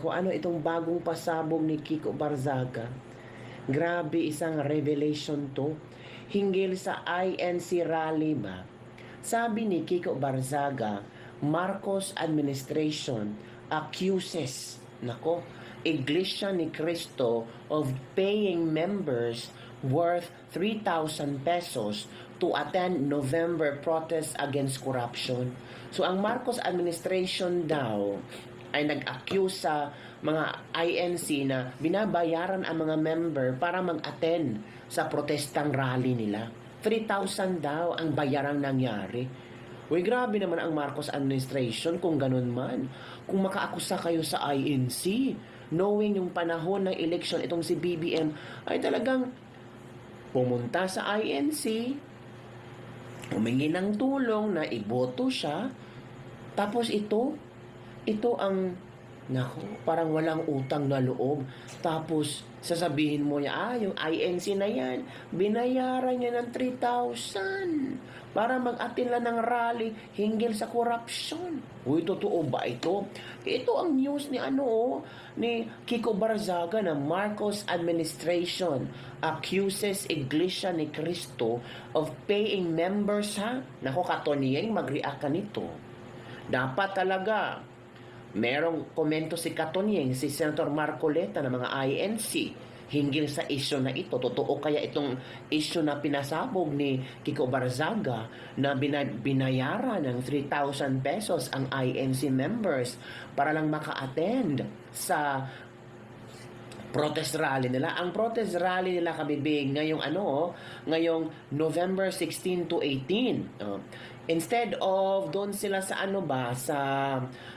Kung ano itong bagong pasabog ni Kiko Barzaga. Grabe isang revelation to. Hinggil sa INC rally ba? Sabi ni Kiko Barzaga, Marcos administration accuses, nako, Iglesia ni Cristo of paying members worth 3,000 pesos to attend November protest against corruption. So ang Marcos administration daw ay nag-accuse sa mga INC na binabayaran ang mga member para mag-attend sa protestang rally nila. 3,000 daw ang bayarang nangyari. Uy, grabe naman ang Marcos administration kung ganun man. Kung makaakusa kayo sa INC, knowing yung panahon ng election itong si BBM ay talagang pumunta sa INC, humingi ng tulong na iboto siya, tapos ito, ito ang, nako, parang walang utang na loob. Tapos, sasabihin mo niya, ah, yung INC na yan, binayaran niya ng 3,000 para mag-attend lang ng rally hinggil sa corruption. Uy, totoo ba ito? Ito ang news ni ano, oh, ni Kiko Barzaga na Marcos administration accuses Iglesia ni Cristo of paying members ha. Nako, katoniyeng mag-react ka nito. Dapat talaga merong komento si Katonyeng, si Senator Marcoleta ng mga INC hinggil sa isyo na ito. Totoo kaya itong isyo na pinasabog ni Kiko Barzaga na bina- binayaran ng 3,000 pesos ang INC members para lang maka-attend sa protest rally nila. Ang protest rally nila kabibig ngayong ano, oh, ngayong November 16 to 18. Oh. instead of doon sila sa ano ba sa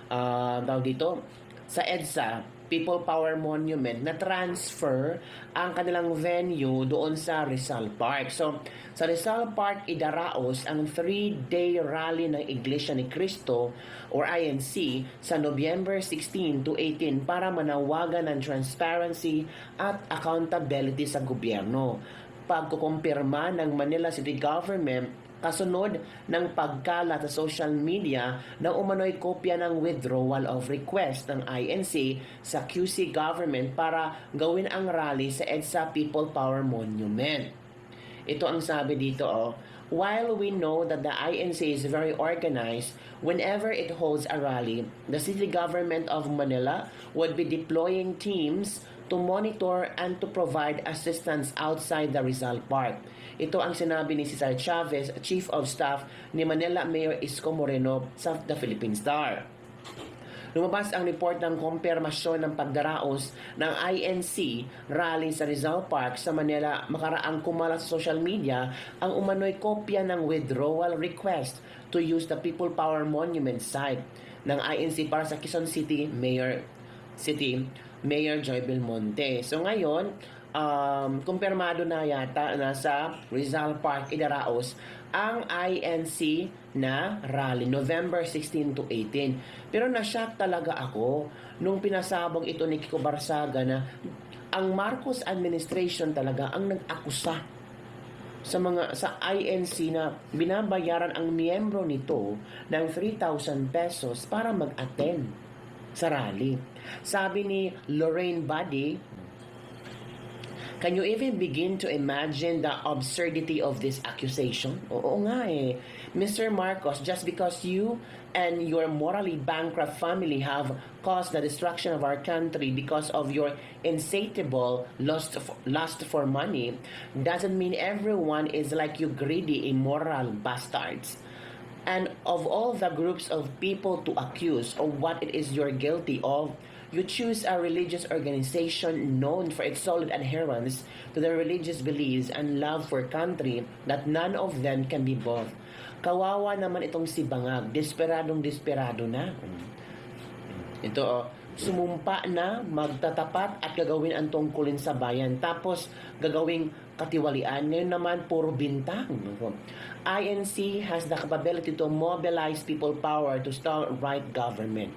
uh, dito sa EDSA People Power Monument na transfer ang kanilang venue doon sa Rizal Park. So, sa Rizal Park, idaraos ang three-day rally ng Iglesia ni Cristo or INC sa November 16 to 18 para manawagan ng transparency at accountability sa gobyerno. Pagkukumpirma ng Manila City Government kasunod ng pagkalat sa social media na umano'y kopya ng withdrawal of request ng INC sa QC government para gawin ang rally sa EDSA People Power Monument. Ito ang sabi dito, oh. While we know that the INC is very organized, whenever it holds a rally, the city government of Manila would be deploying teams to monitor and to provide assistance outside the Rizal Park. Ito ang sinabi ni Cesar Chavez, Chief of Staff ni Manila Mayor Isko Moreno sa The Philippine Star. Lumabas ang report ng kumpirmasyon ng pagdaraos ng INC rally sa Rizal Park sa Manila makaraang kumalat sa social media ang umano'y kopya ng withdrawal request to use the People Power Monument site ng INC para sa Quezon City Mayor City Mayor Joy Belmonte. So ngayon, um, kumpirmado na yata na sa Rizal Park, Idaraos, ang INC na rally, November 16 to 18. Pero nashock talaga ako nung pinasabog ito ni Kiko Barsaga na ang Marcos administration talaga ang nag-akusa sa mga sa INC na binabayaran ang miyembro nito ng 3,000 pesos para mag-attend sa rally. Sabi ni Lorraine Buddy, Can you even begin to imagine the absurdity of this accusation? Oo nga eh. Mr. Marcos, just because you and your morally bankrupt family have caused the destruction of our country because of your insatiable lust for, lust for money doesn't mean everyone is like you greedy, immoral bastards. And of all the groups of people to accuse of what it is you're guilty of, you choose a religious organization known for its solid adherence to their religious beliefs and love for country that none of them can be both. Kawawa naman itong si Bangag, desperadong desperado na. Ito oh, sumumpa na magtatapat at gagawin ang tungkulin sa bayan. Tapos gagawing katiwalian. Ngayon naman puro bintang. INC has the capability to mobilize people power to start right government.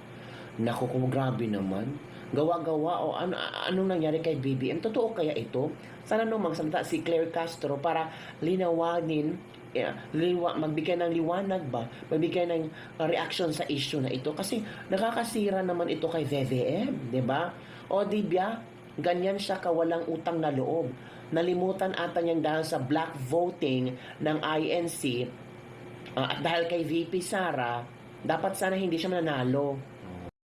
Naku, kung grabe naman. Gawa-gawa o ano, anong nangyari kay BBM? Totoo kaya ito? Sana nung magsalita si Claire Castro para linawagin eh, liwa, magbigay ng liwanag ba, magbigay ng uh, reaction sa issue na ito kasi nakakasira naman ito kay VVM, 'di ba? O di? Ganyan siya kawalang utang na loob. Nalimutan ata niyang dahil sa black voting ng INC uh, at dahil kay VP Sara, dapat sana hindi siya mananalo.